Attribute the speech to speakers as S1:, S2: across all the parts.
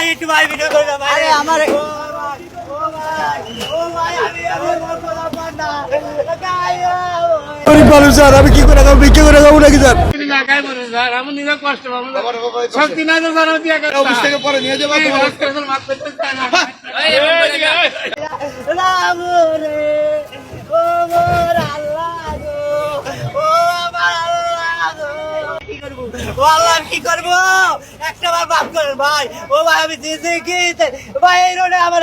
S1: ভাই একটু ভাই ভিডিও করে দাও ভাই।
S2: আরে আমার-
S3: গরিব মানুষ স্যার আমি কি করে খাব ভিক্ষা করে খাব নাকি স্যার?
S4: ঢাকায় পড়ে
S1: কি একটা বার বাপ করেন ভাই। ও ভাই, আমি ভাই, এই রোডে আমার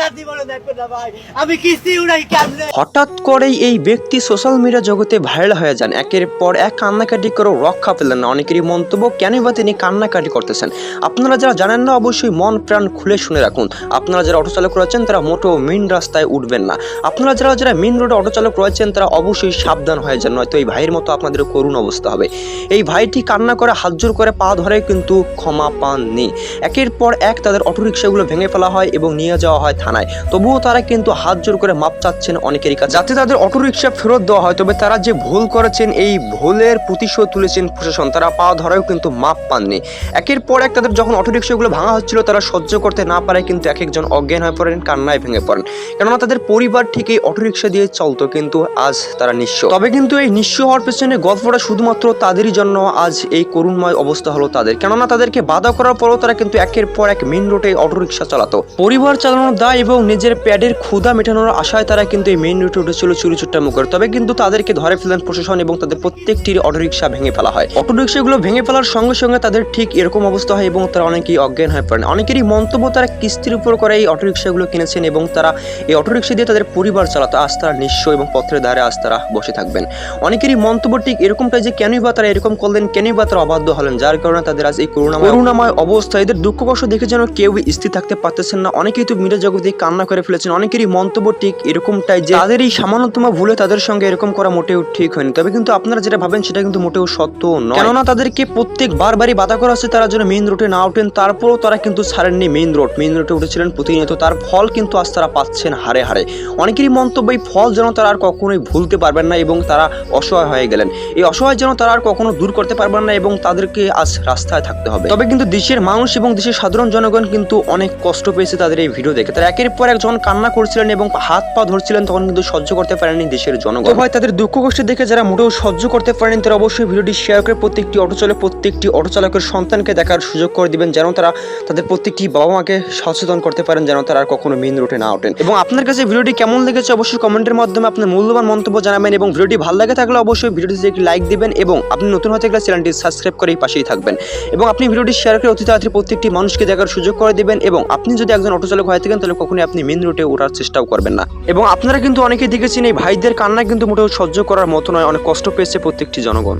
S1: না ভাই। আমি কিস্তি উড়াই কেমনে?
S5: হঠাৎ করেই এই ব্যক্তি সোশ্যাল মিডিয়া জগতে ভাইরাল হয়ে যান। একের পর এক কান্নাকাটি করে রক্ষা পেলেন না। অনেকেরই মন্তব্য, কেনই বা তিনি কান্নাকাটি করতেছেন? আপনারা যারা জানেন না, অবশ্যই মন প্রাণ খুলে শুনে রাখুন। আপনারা যারা অটো চালক রয়েছেন, তারা মোটো মেইন রাস্তায় উঠবেন না। আপনারা যারা যারা মেইন রোডে অটো চালক রয়েছেন, তারা অবশ্যই সাবধান হয়ে যান। নয়তো এই ভাইয়ের মতো আপনাদের করুণ অবস্থা হবে। এই ভাইটি কান্না করে হাত জোর করে পা ধরে কিন্তু ক্ষমা পাননি। একের পর এক তাদের অটোরিকশাগুলো ভেঙে ফেলা হয় এবং নিয়ে যাওয়া হয় থানায়। তবুও তারা কিন্তু হাত জোর করে মাপ চাচ্ছেন অনেকেরই কাছে। যাতে তাদের অটোরিকশা ফেরত দেওয়া হয়, তবে তারা যে ভুল করেছেন, এই ভুলের প্রতিশোধ তুলেছেন প্রশাসন। তারা পা ধরাও কিন্তু মাপ পাননি। একের পর এক তাদের যখন অটোরিকশাগুলো ভাঙা হচ্ছিল, তারা সহ্য করতে না পারে কিন্তু এক একজন অজ্ঞান হয়ে পড়েন, কান্নায় ভেঙে পড়েন। কেননা তাদের পরিবার ঠিক এই অটোরিকশা দিয়ে চলতো, কিন্তু আজ তারা নিঃস্ব। তবে কিন্তু এই নিঃস্ব হওয়ার পেছনে গল্পটা শুধুমাত্র তাদেরই জন্য, আজ এই করুণময় অবস্থা হলো তাদের। কেননা তাদেরকে বাধা করার পরও তারা কিন্তু একের পর এক মেন রোডে অটোরিকশা চালাতো। পরিবার চালানোর দায় এবং নিজের প্যাডের ক্ষুধা মেটানোর আশায় তারা কিন্তু এই মেন রোডে উঠেছিল চুরি চুট্টামো করে তবে কিন্তু তাদেরকে ধরে ফেলেন প্রশাসন এবং তাদের প্রত্যেকটির অটোরিকশা ভেঙে ফেলা হয়। অটোরিকশাগুলো ভেঙে ফেলার সঙ্গে সঙ্গে তাদের ঠিক এরকম অবস্থা হয় এবং তারা অনেকেই অজ্ঞান হয়ে পড়েন। অনেকেরই মন্তব্য, তারা কিস্তির উপর করে এই অটোরিকশাগুলো কিনেছেন এবং তারা এই অটোরিকশা দিয়ে তাদের পরিবার চালাতো। আজ তারা নিঃস্ব এবং পথের ধারে আজ তারা বসে থাকবেন। অনেকেরই মন্তব্য ঠিক এরকমটাই যে, কেনই বা তারা এরকম করলেন, কেনই বা তারা অবাধ্য হলেন, যার কারণে তাদের আজ এই করুণাময় করুণাময় অবস্থা। এদের দুঃখ কষ্ট দেখে যেন কেউ স্থির থাকতে পারতেছেন না। অনেকেই তো মিডিয়া জগতে কান্না করে ফেলেছেন। অনেকেরই মন্তব্য ঠিক এরকমটাই যে তাদের এই সামান্যতম ভুলে তাদের সঙ্গে এরকম করা মোটেও ঠিক হয়নি। তবে কিন্তু আপনারা যেটা ভাবেন, সেটা কিন্তু মোটেও সত্য নয়। কেননা তাদেরকে প্রত্যেক বারবারই বাধা করা হচ্ছে, তারা যেন মেইন রোডে না ওঠেন। তারপরও তারা কিন্তু ছাড়েননি মেইন রোড। মেইন রোডে উঠেছিলেন প্রতিনিয়ত। তার ফল কিন্তু আজ তারা পাচ্ছেন হারে হারে। অনেকেরই মন্তব্য, এই ফল যেন তারা আর কখনোই ভুলতে পারবেন না এবং তারা অসহায় হয়ে গেলেন। এই অসহায় যেন তারা আর কখনো দূর করতে পারবেন না এবং তাদেরকে আজ রাস্তায় থাকতে হবে। তবে কিন্তু দেশের মানুষ এবং দেশের সাধারণ জনগণ কিন্তু অনেক কষ্ট পেয়েছে তাদের এই ভিডিও দেখে। তারা একের পর একজন কান্না করছিলেন এবং হাত পা ধরছিলেন, তখন কিন্তু সহ্য করতে পারেনি দেশের জনগণ। ভাই, তাদের দুঃখ কষ্ট দেখে যারা মোটেও সহ্য করতে পারেনি তারা অবশ্যই ভিডিওটি শেয়ার করে প্রত্যেকটি অটো চালক প্রত্যেকটি অটো চালকের সন্তানকে দেখার সুযোগ করে দিবেন, যেন তারা তাদের প্রত্যেকটি বাবা মাকে সচেতন করতে পারেন, যেন তারা আর কখনো মেন রোডে না ওঠেন। এবং আপনার কাছে ভিডিওটি কেমন লেগেছে অবশ্যই কমেন্টের মাধ্যমে আপনার মূল্যবান মন্তব্য জানাবেন এবং ভিডিওটি ভালো লাগে থাকলে অবশ্যই ভিডিওটি একটি লাইক দিবেন এবং আপনি নতুন হতে গেলে চ্যানেলটি সাবস্ক্রাইব করে এই পাশেই থাকবেন। এবং আপনি ভিডিওটি শেয়ার করে অতি তাড়াতাড়ি প্রত্যেকটি মানুষকে দেখার সুযোগ করে দেবেন এবং আপনি যদি একজন অটো চালক হয়ে থাকেন, তাহলে কখনোই আপনি মেন রুটে ওঠার চেষ্টাও করবেন না। এবং আপনারা কিন্তু অনেকে দেখেছেন, এই ভাইদের কান্না কিন্তু মোটেও সহ্য করার মতো নয়, অনেক কষ্ট পেয়েছে প্রত্যেকটি জনগণ।